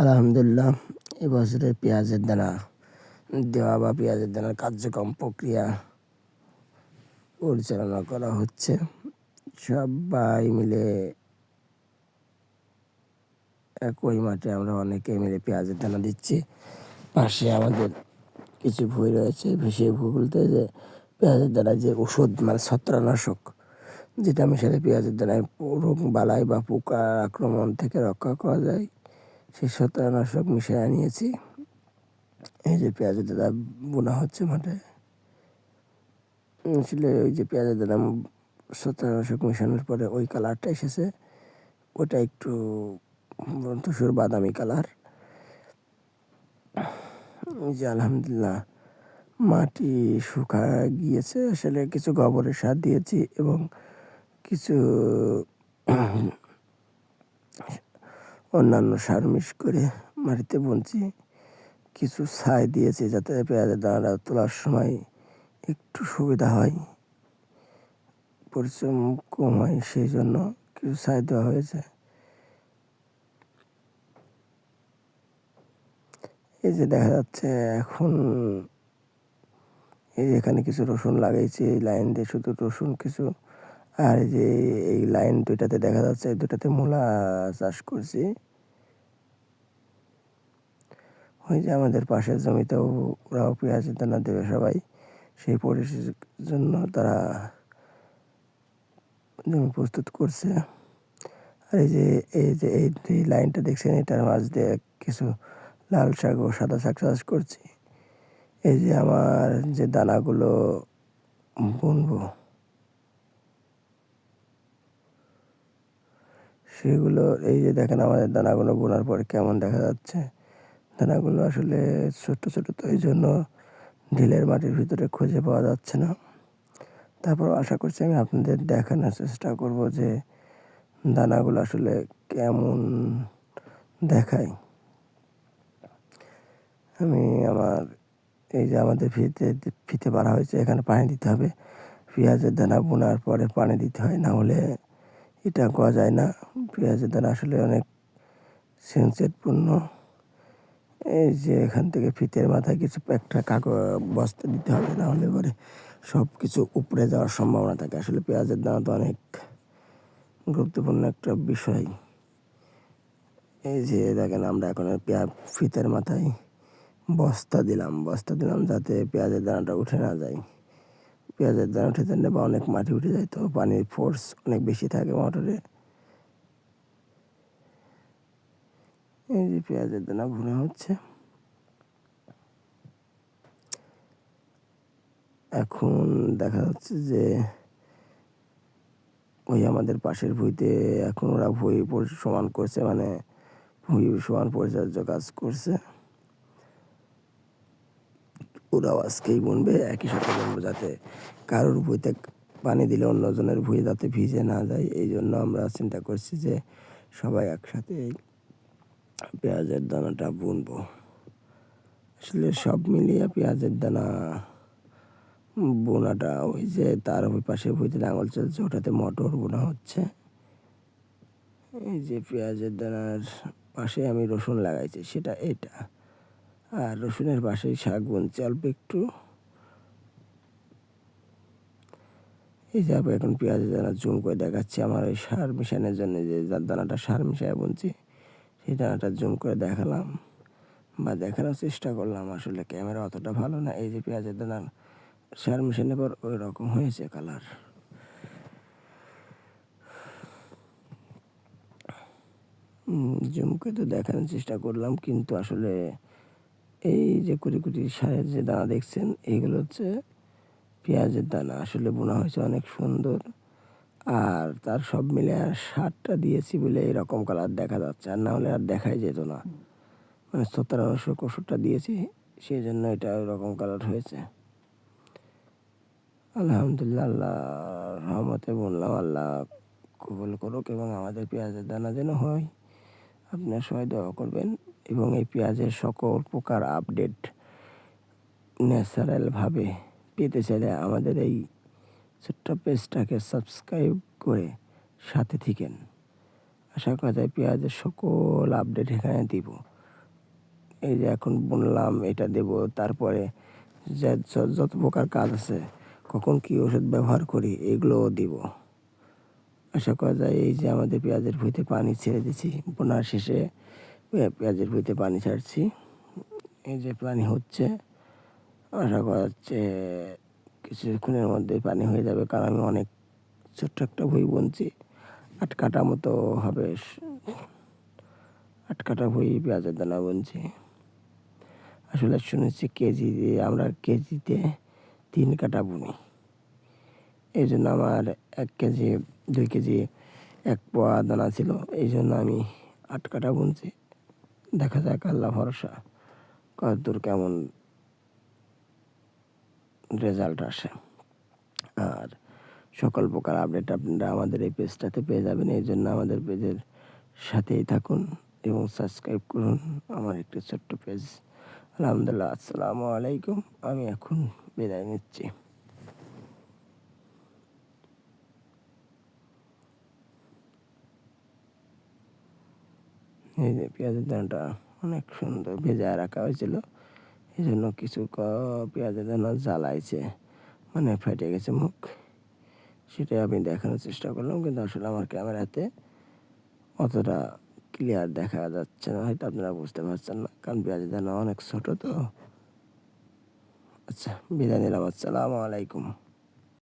আলহামদুলিল্লাহ এবছরে পেঁয়াজের দানা, দেওয়া বা পেঁয়াজের দানার কার্যক্রম প্রক্রিয়া পরিচালনা করা হচ্ছে। সবাই মিলে একই মাঠে আমরা অনেকে মিলে পেঁয়াজের দানা দিচ্ছি। পাশে আমাদের কিছু ভুঁই রয়েছে সেই ভুঁগুলোতে যে পেঁয়াজের দানা যে ওষুধ মানে ছত্রানাশক যেটা মিশালে পেঁয়াজের দানায় রোগ বালাই বা পোকার আক্রমণ থেকে রক্ষা করা যায়। সেই ছত্রাকনাশক মিশিয়ে আনিয়েছি। এই যে পেঁয়াজের দাদা বোনা হচ্ছে মাঠে। আসলে ওই যে পেঁয়াজের দাদা ছত্রাকনাশক মেশানোর পরে ওই কালারটা এসেছে। ওটা একটু ধূসর বাদামি কালার। যে আলহামদুলিল্লাহ মাটি শুকা গিয়েছে। আসলে কিছু গোবরের সার দিয়েছি এবং কিছু অন্যান্য সার মিশ করে মাটিতে বুনছি। কিছু ছাই দিয়েছি যাতে পেঁয়াজের দানাটা তোলার সময় একটু সুবিধা হয়। পরিশ্রম কম হয়, সেই জন্য কিছু ছাই দেওয়া হয়েছে। এই যে দেখা যাচ্ছে এখন এই যে এখানে কিছু রসুন লাগাইছি, এই লাইন দিয়ে শুধু রসুন, কিছু আর যে এই লাইন দুইটাতে দেখা যাচ্ছে দুটাতে মূলা চাষ করছি। ওই যে আমাদের পাশের জমিতেও ওরাও পেঁয়াজের দানা দেবে সবাই। সেই পরিস্থিতির জন্য তারা জমি প্রস্তুত করছে। আর এই যে এই যে, এই দুই লাইনটা দেখছেন, এটার মাঝ দিয়ে কিছু লাল শাক ও সাদা শাক চাষ করছি। এই যে আমার যে দানাগুলো বুনবো সেগুলো, এই যে দেখেন আমাদের দানাগুলো বোনার পরে কেমন দেখা যাচ্ছে। দানাগুলো আসলে ছোট্ট ছোটো তো এই জন্য ঢিলের মাটির ভিতরে খুঁজে পাওয়া যাচ্ছে না। তারপর আশা করছি আমি আপনাদের দেখানোর চেষ্টা করব যে দানাগুলো আসলে কেমন দেখায়। আমি আমার, এই যে আমাদের ফিতে ফিতে পারা হয়েছে, এখানে পানি দিতে হবে। পেঁয়াজের দানা বোনার পরে পানি দিতে হয়, না হলে এটা করা যায় না। পেঁয়াজের দানা আসলে অনেক সেন্সেটপূর্ণ। এই যে এখান থেকে ফিতের মাথায় কিছু একটা কাগজ, বস্তা দিতে হবে, না হলে পরে সব কিছু উপড়ে যাওয়ার সম্ভাবনা থাকে। আসলে পেঁয়াজের দানা তো অনেক গুরুত্বপূর্ণ একটা বিষয়। এই যে দেখেন আমরা এখন পেঁয়াজ ফিতের মাথায় বস্তা দিলাম। বস্তা দিলাম যাতে পেঁয়াজের দানাটা উঠে না যায়। পেঁয়াজের দানা উঠে যেতে বা অনেক মাটি উঠে যায়, তো পানির ফোর্স অনেক বেশি থাকে মোটরে। এই যে পেঁয়াজের দানা ভুনা হচ্ছে। এখন দেখা যাচ্ছে যে ওই আমাদের পাশের ভুঁইতে এখন ওরা ভুঁই সমান করছে মানে ভুঁই সমান পরিচর্য কাজ করছে। ওরাও আজকেই বুনবে, একই সাথে বুনবো যাতে কারোর ভুঁইতে পানি দিলে অন্যজনের ভুঁই যাতে ভিজে না যায়। এই জন্য আমরা চিন্তা করছি যে সবাই একসাথে পেঁয়াজের দানাটা বুনবো। আসলে সব মিলিয়ে পেঁয়াজের দানা বোনাটা ওই যে তার ওই পাশে ভুঁইতে লাঙল চলছে, ওটাতে মটর বোনা হচ্ছে। এই যে পেঁয়াজের দানার পাশে আমি রসুন লাগাইছি, সেটা এটা। আর রসুনের পাশেই শাক বুনছি, অল্প একটু। এই যে এখন পেঁয়াজের দানা জুম করে দেখাচ্ছি আমার ওই সার মিশানোর জন্য, যে যার দানাটা সার মিশায় বুনছি, সেই দানাটা জুম করে দেখালাম বা দেখানোর চেষ্টা করলাম। আসলে ক্যামেরা অতটা ভালো না, এই যে পেঁয়াজের দানা সার মিশানোর পর ওই রকম হয়েছে কালার। জুম করে তো দেখানোর চেষ্টা করলাম, কিন্তু আসলে এই যে কুড়ি কুড়ি সারের যে দানা দেখছেন এইগুলো হচ্ছে পেঁয়াজের দানা। আসলে বোনা হয়েছে অনেক সুন্দর। আর তার সব মিলে আর সারটা দিয়েছি বলে এরকম কালার দেখা যাচ্ছে। আর না হলে আর দেখাই যেত না। মানে সত্তর ওষুধটা দিয়েছি সেই জন্য এটা ওরকম কালার হয়েছে। আলহামদুলিল্লাহ আল্লাহ রহমতে বললাম, আল্লাহ কবুল করুক এবং আমাদের পেঁয়াজের দানা যেন হয়। আপনার সবাই দোয়া করবেন। এবং এই পেঁয়াজের সকল প্রকার আপডেট ন্যাচারালভাবে পেতে চাইলে আমাদের এই ছোট্ট পেজটাকে সাবস্ক্রাইব করে সাথে থাকেন। আশা করা যায় পেঁয়াজের সকল আপডেট এখানে দিব। এই যে এখন বুনলাম, এটা দেব, তারপরে যত প্রকার কাজ আছে, কখন কী ওষুধ ব্যবহার করি, এগুলোও দিব। আশা করা যায় এই যে আমাদের পেঁয়াজের ভুঁইতে পানি ছেড়ে দিছি বোনার শেষে পেঁয়াজের ভুঁইতে পানি ছাড়ছি। এই যে পানি হচ্ছে, আশা করা যাচ্ছে কিছুক্ষণের মধ্যে পানি হয়ে যাবে, কারণ আমি অনেক ছোট্ট একটা ভুঁই বুনছি। আট কাটা মতো হবে, আট কাটা ভুঁই পেঁয়াজের দানা বুনছি। আসলে শুনেছি কেজি দিয়ে আমরা কেজিতে তিন কাটা বুনি। এই জন্য আমার এক কেজি, দুই কেজি এক পোয়া দানা ছিল, এই জন্য আমি আট কাটা বুনছি। দেখা যাক, আল্লাহ ভরসা। কতদূর কেমন রেজাল্ট আসে। আর সকল প্রকার আপডেট আপনারা আমাদের এই পেজটাতে পেয়ে যাবেন। এই জন্য আমাদের পেজের সাথেই থাকুন এবং সাবস্ক্রাইব করুন আমার একটি ছোট্ট পেজ। আলহামদুলিল্লাহ, আসসালামু আলাইকুম। আমি এখন বিদায় নিচ্ছি। এই যে পেঁয়াজের দানাটা অনেক সুন্দর ভেজা রাখা হয়েছিল। এই জন্য কিছু ক- পেঁয়াজের দানা জ্বালাইছে মানে ফেটে গেছে মুখ। সেটাই আমি দেখানোর চেষ্টা করলাম, কিন্তু আসলে আমার ক্যামেরাতে অতটা ক্লিয়ার দেখা যাচ্ছে না, হয়তো আপনারা বুঝতে পারছেন না, কারণ পেঁয়াজের দানা অনেক ছোটো তো। আচ্ছা বিদায় নিলাম, আসসালামু আলাইকুম।